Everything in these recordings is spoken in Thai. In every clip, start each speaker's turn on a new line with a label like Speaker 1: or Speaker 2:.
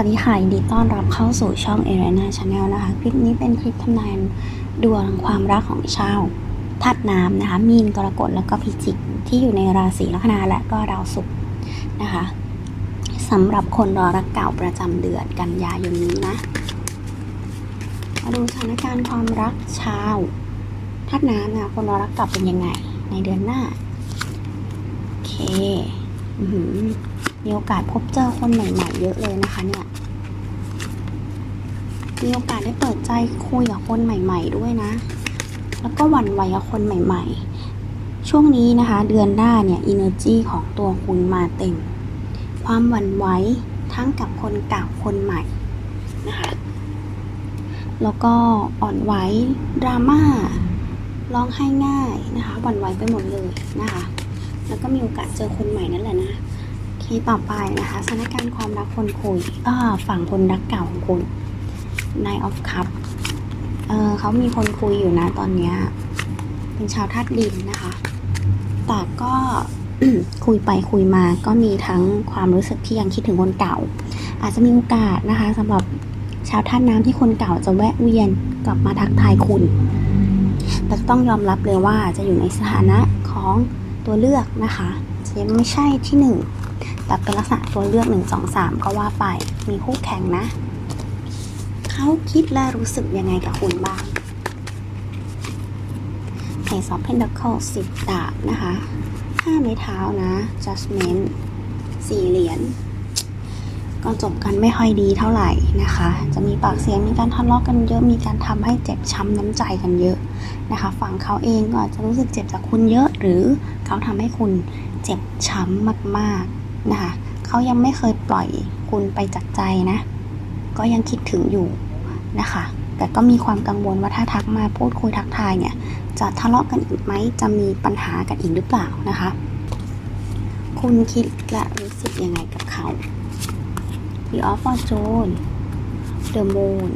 Speaker 1: วัสดีค่ะยินดีต้อนรับเข้าสู่ช่อง a r i a n a Channel นะคะ คลิปนี้เป็นคลิปทำนายดวงความรักของชาวธาตุน้ำนะคะ มีนกรกฎแล้วก็พิจิกที่อยู่ในราศีลัคนาและก็ดาวศุกร์นะคะสำหรับคนรอรักเก่าประจำเดือนกันยายนนี้นะมาดูสถานการณ์ความรักชาวธาตุน้ำนะคนรอรักเก่าเป็นยังไง ในเดือนหน้าโอเคอือ มีโอกาสพบเจอคนใหม่ๆเยอะเลยนะคะเนี่ย มีโอกาสได้เปิดใจคุยกับคนใหม่ ๆ ด้วยนะ แล้วก็หวั่นไหวกับคนใหม่ ๆ ช่วงนี้นะคะ เดือนหน้าเนี่ย energy ของตัวคุณมาเต็ม ความหวั่นไหวทั้งกับคนเก่าคนใหม่นะคะแล้วก็อ่อนไหวดราม่าร้องไห้ง่ายนะคะหวั่นไหวไปหมดเลยนะคะ แล้วก็มีโอกาสเจอคนใหม่นั่นแหละนะ คีย์ต่อไปนะคะสถานการณ์ความรักคนคุยอ่าฝั่งคนรักเก่าของคุณ Nine of Cup เออเขามีคนคุยอยู่นะตอนเนี้ยเป็นชาวธาตุดินนะคะ แต่ก็คุยไปคุยมาก็มีทั้งความรู้สึกที่ยังคิดถึงคนเก่า อาจจะมีโอกาสนะคะสำหรับชาวธาตุน้ำที่คนเก่าจะแวะเวียนกลับมาทักทายคุณ แต่ต้องยอมรับเลยว่าจะอยู่ในสถานะของตัวเลือกนะคะจะยังไม่ใช่ที่หนึ่ง แต่เป็นลักษณะตัวเลือก 1 2 3 ก็ว่าไป มีคู่แข่งนะ เขาคิดและรู้สึกยังไงกับคุณบ้างไพ่ซอฟเพนดัคเคิลสิบดาบนะคะห้าไม้เท้านะ judgment สี่เหรียญก็จบกันไม่ค่อยดีเท่าไหร่นะคะ จะมีปากเสียง มีการทะเลาะกันเยอะ มีการทำให้เจ็บช้ำน้ำใจกันเยอะนะคะ ฝั่งเขาเองก็อาจจะรู้สึกเจ็บจากคุณเยอะ หรือเขาทำให้คุณเจ็บช้ำมากๆ นะคะเขายังไม่เคยปล่อยคุณไปจากใจนะ ก็ยังคิดถึงอยู่นะคะ แต่ก็มีความกังวลว่าถ้าทักมาพูดคุยทักทายเนี่ยจะทะเลาะกันอีกไหมจะมีปัญหากันอีกหรือเปล่านะคะ คุณคิดและรู้สึกยังไงกับเขา The of Fortune The Moon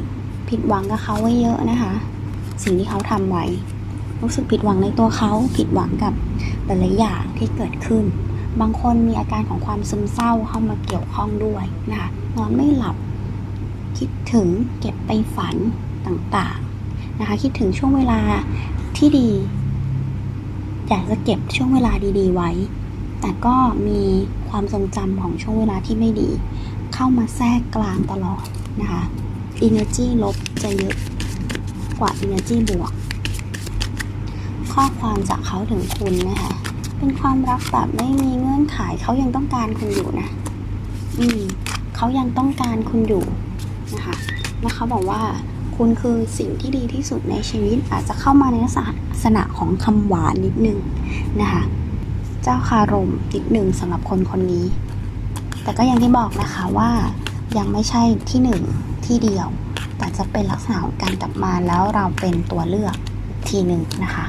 Speaker 1: ผิดหวังกับเขาไว้เยอะนะคะ สิ่งที่เขาทำไว้ รู้สึกผิดหวังในตัวเขาผิดหวังกับหลายๆอย่างที่เกิดขึ้น บางคนมีอาการของความซึมเศร้าเข้ามาเกี่ยวข้องด้วยนะคะนอนไม่หลับคิดถึงเก็บไปฝันต่างๆนะคะ คิดถึงช่วงเวลาที่ดี อยากจะเก็บช่วงเวลาดี ๆ ไว้ แต่ก็มีความทรงจำของช่วงเวลาที่ไม่ดี เข้ามาแทรกกลางตลอดนะคะ energy ลบจะเยอะกว่า energy บวก ข้อความจากเขาถึงคุณนะคะ เป็นความรักแบบไม่มีเงื่อนไขเขายังต้องการคุณอยู่นะ อืมเขายังต้องการคุณอยู่นะคะแล้วเขาบอกว่าคุณคือสิ่งที่ดีที่สุดในชีวิตอาจจะเข้ามาในลักษณะของคำหวานนิดนึงนะคะเจ้าคารมนิดหนึ่งสำหรับคนคนนี้ แต่ก็อย่างที่บอกนะคะว่ายังไม่ใช่ที่หนึ่งที่เดียว แต่จะเป็นลักษณะของการกลับมาแล้วเราเป็นตัวเลือกทีหนึ่งนะคะ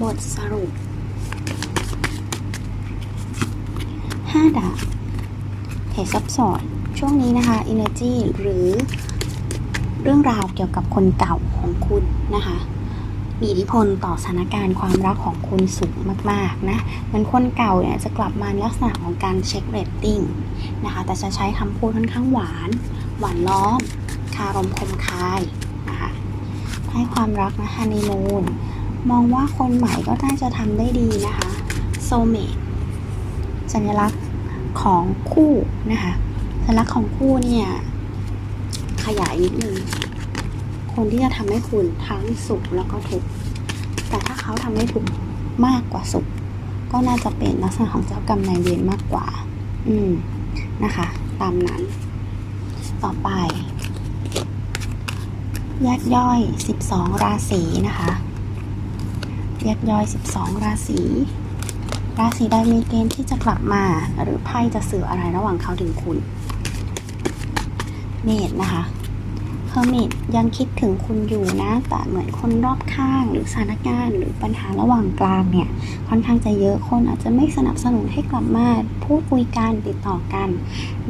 Speaker 1: บทสรุป 5 ดาบเหตุซับซ้อนช่วงนี้นะคะ energy หรือเรื่องราวเกี่ยวกับคนเก่าของคุณนะคะ มีอิทธิพลต่อสถานการณ์ความรักของคุณสูงมากๆนะเหมือนคนเก่าเนี่ยจะกลับมาในลักษณะของการเช็คเรตติ้งนะคะ แต่จะใช้คำพูดค่อนข้างหวาน หวานล้อม คารมคมคายนะคะให้ความรักนะฮันนีมูนมองว่าคนใหม่ก็น่าจะทำได้ดีนะคะโซเมตสัญลักษณ์ ของคู่นะคะสัญลักษณ์ของคู่เนี่ยขยายนิดนึงคนที่จะทำให้คุณทั้งสุขแล้วก็ทุกข์แต่ถ้าเขาทำให้ทุกข์มากกว่าสุข ก็น่าจะเป็นลักษณะของเจ้ากรรมนายเวรมากกว่า อืมนะคะ ตามนั้น ต่อไปแยกย่อย 12 ราศีนะคะแยกย่อย 12 ราศี ราศีใดมีเกณฑ์ที่จะกลับมา หรือไพ่จะสื่ออะไรระหว่างเขาถึงคุณ เมษนะคะเฮอร์มิตยังคิดถึงคุณอยู่นะ แต่เหมือนคนรอบข้างหรือสถานการณ์หรือปัญหาระหว่างกลางเนี่ย ค่อนข้างจะเยอะคนอาจจะไม่สนับสนุนให้กลับมาพูดคุยกันติดต่อกัน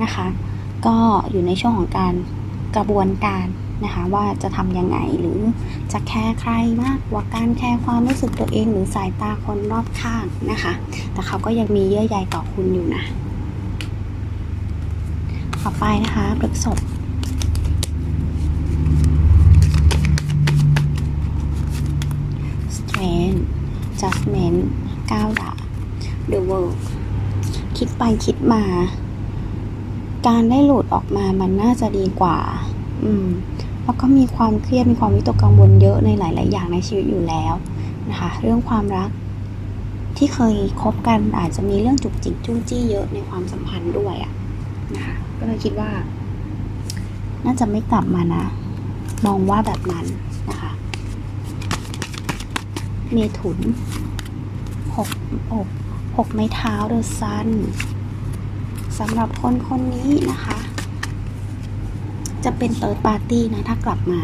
Speaker 1: นะคะ ก็อยู่ในช่วงของการกระบวนการ นะคะว่าจะทำยังไงหรือจะแคร์ใครมากกว่าการแคร์ความรู้สึกตัวเอง หรือสายตาคนรอบข้างนะคะ แต่เขาก็ยังมีเยื่อใยต่อคุณอยู่นะต่อไปนะคะพฤกษบ strength judgment ก้าวดาบ the world คิดไปคิดมา การได้หลุดออกมามันน่าจะดีกว่า อืม แล้วก็มีความเครียดมีความวิตกกังวลเยอะในหลาย ๆ อย่างในชีวิตอยู่แล้วนะคะ เรื่องความรักที่เคยคบกันอาจจะมีเรื่องจุกจิกจู้จี้เยอะในความสัมพันธ์ด้วยอะนะคะก็เลยคิดว่า น่าจะไม่กลับมานะ มองว่าแบบนั้นนะคะ เมถุนหกอกหกไม้เท้าเดอะซันสำหรับคนคนนี้นะคะ เป็นเติร์ดปาร์ตี้นะ ถ้ากลับมา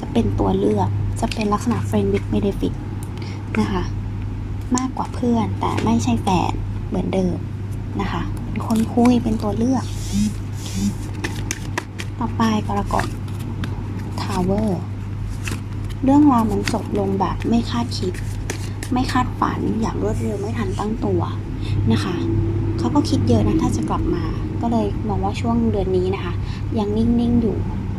Speaker 1: จะเป็นตัวเลือก จะเป็นลักษณะ friend with benefit นะคะ มากกว่าเพื่อนแต่ไม่ใช่แฟนเหมือนเดิมนะคะ เป็นคนคุยเป็นตัวเลือก ต่อไปกรกฎทาวเวอร์เรื่องราวมันจบลงแบบไม่คาดคิด ไม่คาดฝันอย่างรวดเร็วไม่ทันตั้งตัวนะคะ เขาก็คิดเยอะนะถ้าจะกลับมา ก็เลยมองว่าช่วงเดือนนี้นะคะ ยังนิ่งๆอยู่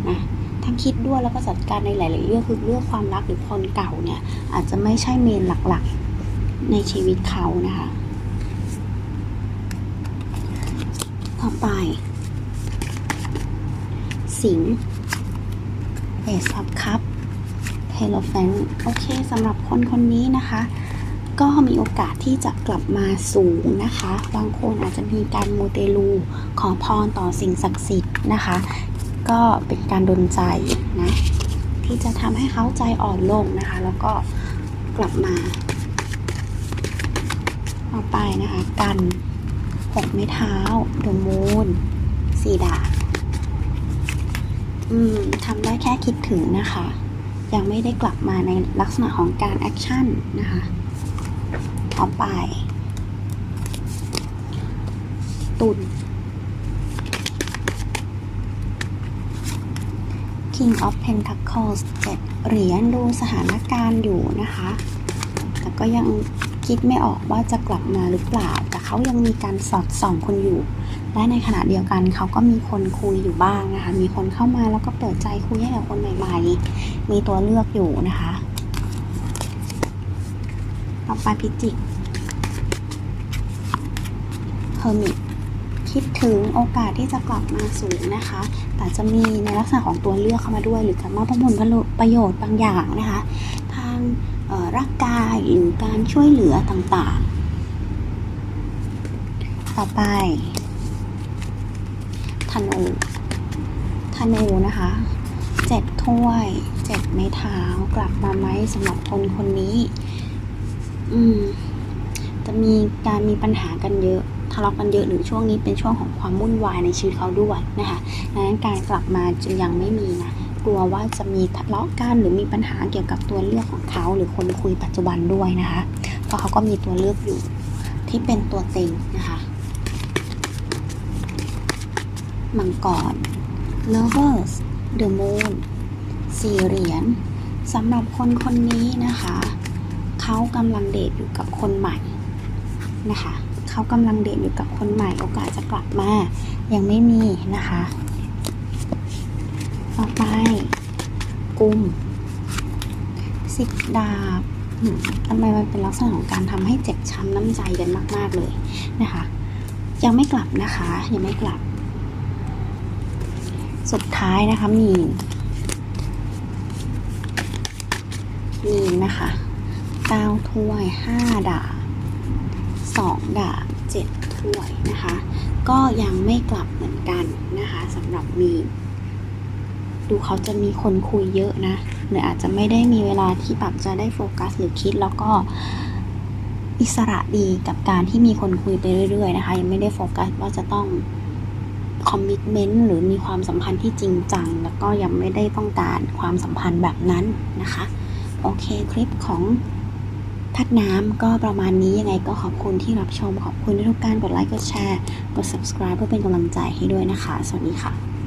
Speaker 1: นะทั้งคิดด้วยแล้วก็จัดการในหลาย ๆ เรื่องคือเรื่องความรักหรือคนเก่าเนี่ย อาจจะไม่ใช่เมนหลักๆในชีวิตเขานะคะ ต่อไป สิงเอสอัพคัพเฮโลแฟนโอเคสำหรับคนคนนี้นะคะ ก็มีโอกาสที่จะกลับมาสูงนะคะ บางคนอาจจะมีการมูเตลูขอพรต่อสิ่งศักดิ์สิทธิ์นะคะ ก็เป็นการดลใจนะที่จะทำให้เขาใจอ่อนลงนะคะ แล้วก็กลับมาต่อไปนะคะ กันหกไม้เท้าดอะมูนสีดาบอืมทำได้แค่คิดถึงนะคะ ยังไม่ได้กลับมาในลักษณะของการแอคชั่นนะคะ ต่อไป ตุน King of Pentacles เจ็ดเหรียญดูสถานการณ์อยู่นะคะ แต่ก็ยังคิดไม่ออกว่าจะกลับมาหรือเปล่า แต่เขายังมีการสอดส่องคนอยู่ และในขณะเดียวกันเขาก็มีคนคุยอยู่บ้างนะคะ มีคนเข้ามาแล้วก็เปิดใจคุยให้กับคนใหม่ๆ มีตัวเลือกอยู่นะคะ ต่อไปพิจิก เฮอร์มิตคิดถึงโอกาสที่จะกลับมาสูงนะคะ แต่จะมีในลักษณะของตัวเลือกเข้ามาด้วย หรือจะมอบผลประโยชน์บางอย่างนะคะ ทางร่างกายหรือการช่วยเหลือต่างๆ ต่อไปธนูธนูนะคะเจ็ดถ้วยเจ็ดไม้เท้ากลับมาไหมสำหรับคนคนนี้ อืม จะมีการมีปัญหากันเยอะะเลาะกันเยอะหรือช่วงนี้เป็นช่วงของความวุ่นวายในชีวิตเขาด้วยนะคะดังนั้นการกลับมาจึงยังไม่มีนะกลัวว่าจะมีทะเลาะกันหรือมีปัญหาเกี่ยวกับตัวเลือกของเขาหรือคนคุยปัจจุบันด้วยนะคะเพราะเขาก็มีตัวเลือกอยู่ที่เป็นตัวเต็งนะคะมังกร lovers the moon สี่เหรียญสำหรับคนคนนี้นะคะ เขากำลังเดทอยู่กับคนใหม่นะคะ เขากำลังเดทอยู่กับคนใหม่โอกาสจะกลับมา ยังไม่มีนะคะ ต่อไปกุมสิบดาบทำไมมันเป็นลักษณะของการทำให้เจ็บช้ำน้ำใจกันมาก ๆ เลยนะคะ ยังไม่กลับนะคะ ยังไม่กลับ สุดท้ายนะคะมีนมีนนะคะเก้าถ้วยห้าดาบ สองดาบเจ็ดถ้วยนะคะ ก็ยังไม่กลับเหมือนกันนะคะสำหรับมีนดูเขาจะมีคนคุยเยอะนะหรืออาจจะไม่ได้มีเวลาที่แบบจะได้โฟกัสหรือคิดแล้วก็อิสระดีกับการที่มีคนคุยไปเรื่อยๆนะคะ ยังไม่ได้โฟกัสว่าจะต้องคอมมิชเมนต์หรือมีความสัมพันธ์ที่จริงจัง แล้วก็ยังไม่ได้ต้องการความสัมพันธ์แบบนั้นนะคะ โอเคคลิปของ ทัดน้ำก็ประมาณนี้ยังไงก็ขอบคุณที่รับชม ขอบคุณทุกการกดไลค์กดแชร์ กด subscribe เพื่อเป็นกำลังใจให้ด้วยนะคะ สวัสดีค่ะ